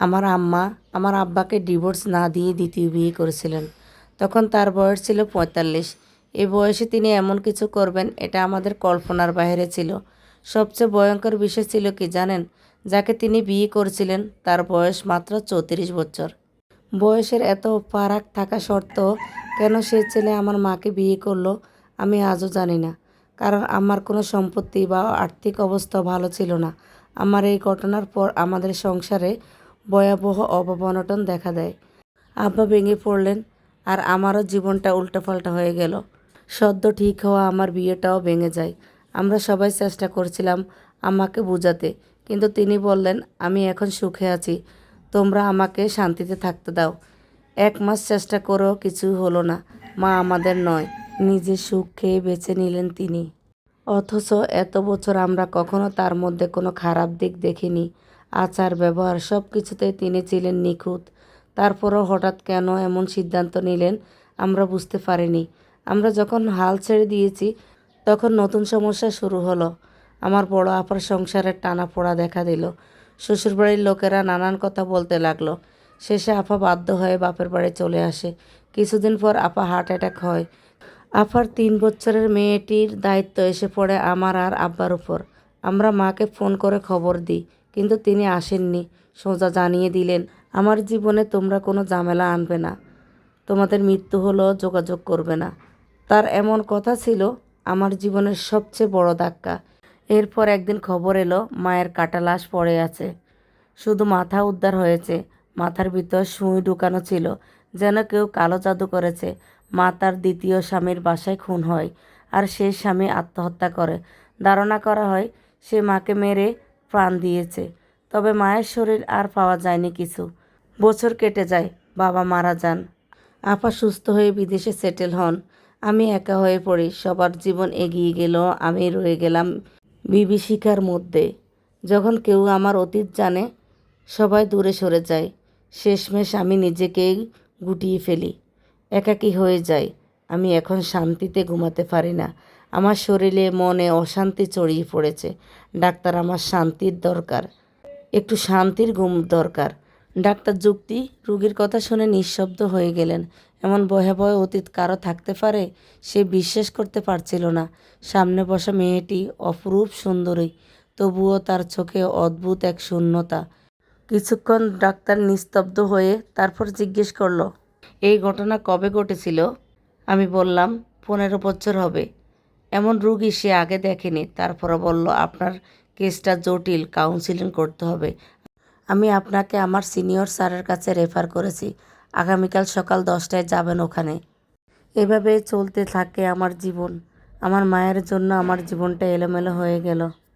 আমার আম্মা আমার আব্বাকে ডিভোর্স না দিয়ে দ্বিতীয় বিয়ে করেছিলেন। তখন তার বয়স ছিল পঁয়তাল্লিশ। এই বয়সে তিনি এমন কিছু করবেন, এটা আমাদের কল্পনার বাইরে ছিল। সবচেয়ে ভয়ঙ্কর বিষয় ছিল কি জানেন? যাকে তিনি বিয়ে করেছিলেন, তার বয়স মাত্র চৌত্রিশ বছর। বয়সের এত ফারাক থাকা সত্ত্বেও কেন সে ছেলে আমার মাকে বিয়ে করল আমি আজও জানি না। কারণ আমার কোনো সম্পত্তি বা আর্থিক অবস্থা ভালো ছিল না। আমার এই ঘটনার পর আমাদের সংসারে ভয়াবহ অবনটন দেখা দেয়। আব্বা ভেঙে পড়লেন আর আমারও জীবনটা উল্টোপাল্টা হয়ে গেল। সদ্য ঠিক হওয়া আমার বিয়েটাও ভেঙে যায়। আমরা সবাই চেষ্টা করছিলাম আমাকে বোঝাতে, কিন্তু তিনি বললেন, আমি এখন সুখে আছি। তোমরা আমাকে শান্তিতে থাকতে দাও। এক মাস চেষ্টা করেও কিছু হলো না। মা আমাদের নয় নিজের সুখ খেয়ে বেছে নিলেন তিনি। অথচ এত বছর আমরা কখনো তার মধ্যে কোনো খারাপ দিক দেখিনি। আচার, ব্যবহার সব কিছুতেই তিনি ছিলেন নিখুঁত। তারপরও হঠাৎ কেন এমন সিদ্ধান্ত নিলেন আমরা বুঝতে পারিনি। আমরা যখন হাল ছেড়ে দিয়েছি, তখন নতুন সমস্যা শুরু হলো। আমার বড় আপার সংসারের টানা পোড়া দেখা দিল। শ্বশুরবাড়ির লোকেরা নানান কথা বলতে লাগল। শেষে আপা বাধ্য হয়ে বাপের বাড়ি চলে আসে। কিছুদিন পর আপা হার্ট অ্যাটাক হয়। আপার তিন বছরের মেয়েটির দায়িত্ব এসে পড়ে আমার আর আব্বার উপর। আমরা মাকে ফোন করে খবর দিই। কিন্তু তিনি আসেননি। সোজা জানিয়ে দিলেন, আমার জীবনে তোমরা কোনো ঝামেলা আনবে না। তোমাদের মৃত্যু হলেও যোগাযোগ করবে না। তার এমন কথা ছিল আমার জীবনের সবচেয়ে বড় ধাক্কা। এরপর একদিন খবর এলো, মায়ের কাটা লাশ পড়ে আছে। শুধু মাথা উদ্ধার হয়েছে। মাথার ভিতর সুই ঢুকানো ছিল, যেন কেউ কালো জাদু করেছে। মা তার দ্বিতীয় স্বামীর বাসায় খুন হয় আর সেই স্বামী আত্মহত্যা করে। ধারণা করা হয়, সে মাকে মেরে প্রাণ দিয়েছে। তবে মায়ের শরীর আর পাওয়া যায়নি কিছু। বছর কেটে যায়, বাবা মারা যান। আপা সুস্থ হয়ে বিদেশে সেটেল হন। আমি একা হয়ে পড়ি, সবার জীবন এগিয়ে গেল আমি রয়ে গেলাম বিভীষিকার মধ্যে। যখন কেউ আমার অতীত জানে, সবাই দূরে সরে যায়। শেষমেশ আমি নিজেকেই গুটিয়ে ফেলি। একাকী হয়ে যাই, আমি এখন শান্তিতে ঘুমাতে পারি না। আমার শরীরে মনে অশান্তি ছড়িয়ে পড়েছে। ডাক্তার, আমার শান্তির দরকার। একটু শান্তির ঘুম দরকার। ডাক্তার, যুক্তি, রুগীর কথা শুনে নিঃশব্দ হয়ে গেলেন। এমন ভয়াবহ অতীত কারও থাকতে পারে? সে বিশ্বাস করতে পারছিল না। সামনে বসা মেয়েটি অপরূপ সুন্দরী, তবুও তার চোখে অদ্ভুত এক শূন্যতা। কিছুক্ষণ ডাক্তার নিস্তব্ধ হয়ে তারপর জিজ্ঞেস করল, এই ঘটনা কবে ঘটেছিল? আমি বললাম, পনেরো বছর হবে। এমন রুগী সে আগে দেখেনি। তারপরে বলল, আপনার কেসটা জটিল কাউন্সিলিং করতে হবে। আমি আপনাকে আমার সিনিয়র স্যারের কাছে রেফার করেছি। আগামীকাল সকাল দশটায় যাবেন ওখানে। এভাবে চলতে থাকে আমার জীবন। আমার মায়ের জন্য আমার জীবনটা এলোমেলো হয়ে গেল।